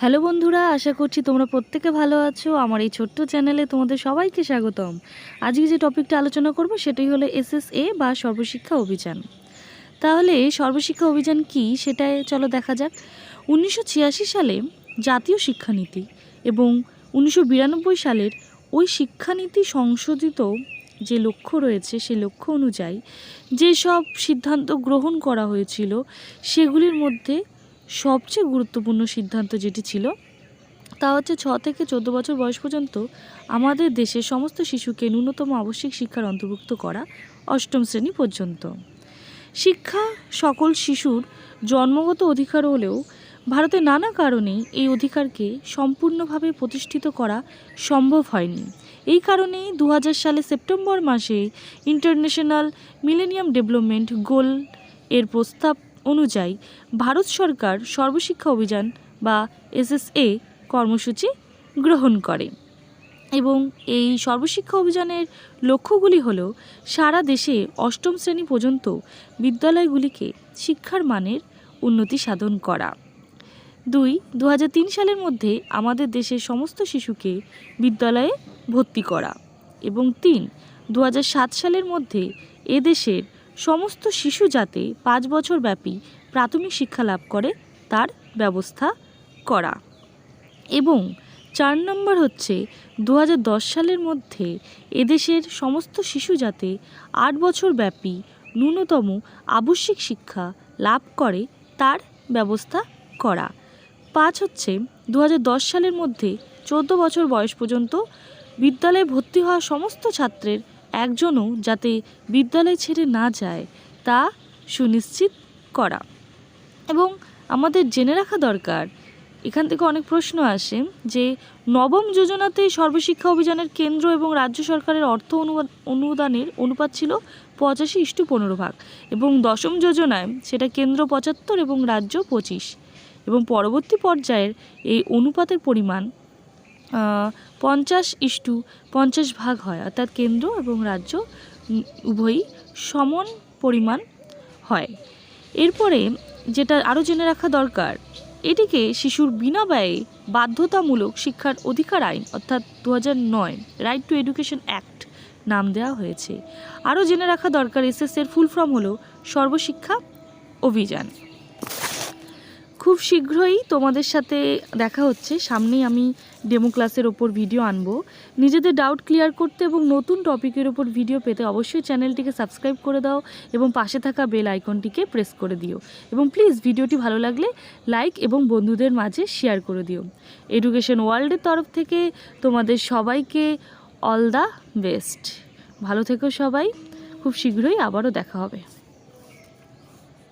Hello বন্ধুরা, আশা করছি তোমরা প্রত্যেকে ভালো আছো। আমার এই ছোট্ট চ্যানেলে তোমাদের সবাইকে স্বাগতম। আজকে যে টপিকটা আলোচনা করব সেটাই হলো এসএসএ বা সর্বশিক্ষা অভিযান। তাহলে সর্বশিক্ষা অভিযান কি সেটাই চলো দেখা যাক। উনিশশো ছিয়াশি সালে জাতীয় শিক্ষানীতি এবং উনিশশো বিরানব্বই সালের ওই শিক্ষানীতি সংশোধিত যে লক্ষ্য রয়েছে সেই লক্ষ্য অনুযায়ী যেসব সিদ্ধান্ত গ্রহণ করা হয়েছিল সেগুলির মধ্যে সবচেয়ে গুরুত্বপূর্ণ সিদ্ধান্ত যেটি ছিল, তা হচ্ছে ছ থেকে চোদ্দ বছর বয়স পর্যন্ত আমাদের দেশের সমস্ত শিশুকে ন্যূনতম আবশ্যিক শিক্ষার অন্তর্ভুক্ত করা অষ্টম শ্রেণি পর্যন্ত। শিক্ষা সকল শিশুর জন্মগত অধিকার হলেও ভারতে নানা কারণে এই অধিকারকে সম্পূর্ণভাবে প্রতিষ্ঠিত করা সম্ভব হয়নি। এই কারণেই দু সালে সেপ্টেম্বর মাসে ইন্টারন্যাশনাল মিলেনিয়াম ডেভেলপমেন্ট গোল এর প্রস্তাব অনুযায়ী ভারত সরকার সর্বশিক্ষা অভিযান বা এসএসএ কর্মসূচি গ্রহণ করে। এবং এই সর্বশিক্ষা অভিযানের লক্ষ্যগুলি হল সারা দেশে অষ্টম শ্রেণি পর্যন্ত বিদ্যালয়গুলিকে শিক্ষার মানের উন্নতি সাধন করা। দুই দু সালের মধ্যে আমাদের দেশের সমস্ত শিশুকে বিদ্যালয়ে ভর্তি করা। এবং তিন দু সালের মধ্যে এদেশের সমস্ত শিশু যাতে পাঁচ বছর ব্যাপী প্রাথমিক শিক্ষা লাভ করে তার ব্যবস্থা করা। এবং চার নম্বর হচ্ছে দু হাজার দশ সালের মধ্যে এদেশের সমস্ত শিশু যাতে আট বছর ব্যাপী ন্যূনতম আবশ্যিক শিক্ষা লাভ করে তার ব্যবস্থা করা। পাঁচ হচ্ছে দু হাজার দশ সালের মধ্যে চোদ্দ বছর বয়স পর্যন্ত বিদ্যালয়ে ভর্তি হওয়া সমস্ত ছাত্রের একজনও যাতে বিদ্যালয় ছেড়ে না যায়, তা সুনিশ্চিত করা। এবং আমাদের জেনে রাখা দরকার, এখান থেকে অনেক প্রশ্ন আসে যে নবম যোজনাতে সর্বশিক্ষা অভিযানের কেন্দ্র এবং রাজ্য সরকারের অর্থ অনুবাদ অনুদানের অনুপাত ছিল পঁচাশি ইস্টু পনেরো ভাগ এবং দশম যোজনায় সেটা কেন্দ্র পঁচাত্তর এবং রাজ্য পঁচিশ। এবং পরবর্তী পর্যায়ের এই অনুপাতের পরিমাণ পঞ্চাশ ইস্টু পঞ্চাশ ভাগ হয়, অর্থাৎ কেন্দ্র এবং রাজ্য উভয়ই সমান পরিমাণ হয়। এরপরে যেটা আরও জেনে রাখা দরকার, এটিকে শিশুর বিনা ব্যয়ে বাধ্যতামূলক শিক্ষার অধিকার আইন, অর্থাৎ দু নয় রাইট টু এডুকেশন অ্যাক্ট নাম দেওয়া হয়েছে। আরও জেনে রাখা দরকার এসএস এর ফুল ফর্ম হলো সর্বশিক্ষা অভিযান। খুব শীঘ্রই তোমাদের সাথে দেখা হচ্ছে। সামনেই আমি ডেমো ক্লাসের ওপর ভিডিও আনব। নিজেদের ডাউট ক্লিয়ার করতে এবং নতুন টপিকের ওপর ভিডিও পেতে অবশ্যই চ্যানেলটিকে সাবস্ক্রাইব করে দাও এবং পাশে থাকা বেল আইকনটিকে প্রেস করে দিও। এবং প্লিজ ভিডিওটি ভালো লাগলে লাইক এবং বন্ধুদের মাঝে শেয়ার করে দিও। এডুকেশন ওয়ার্ল্ডের তরফ থেকে তোমাদের সবাইকে অল দ্য বেস্ট ভালো থেকো সবাই। খুব শীঘ্রই আবারও দেখা হবে।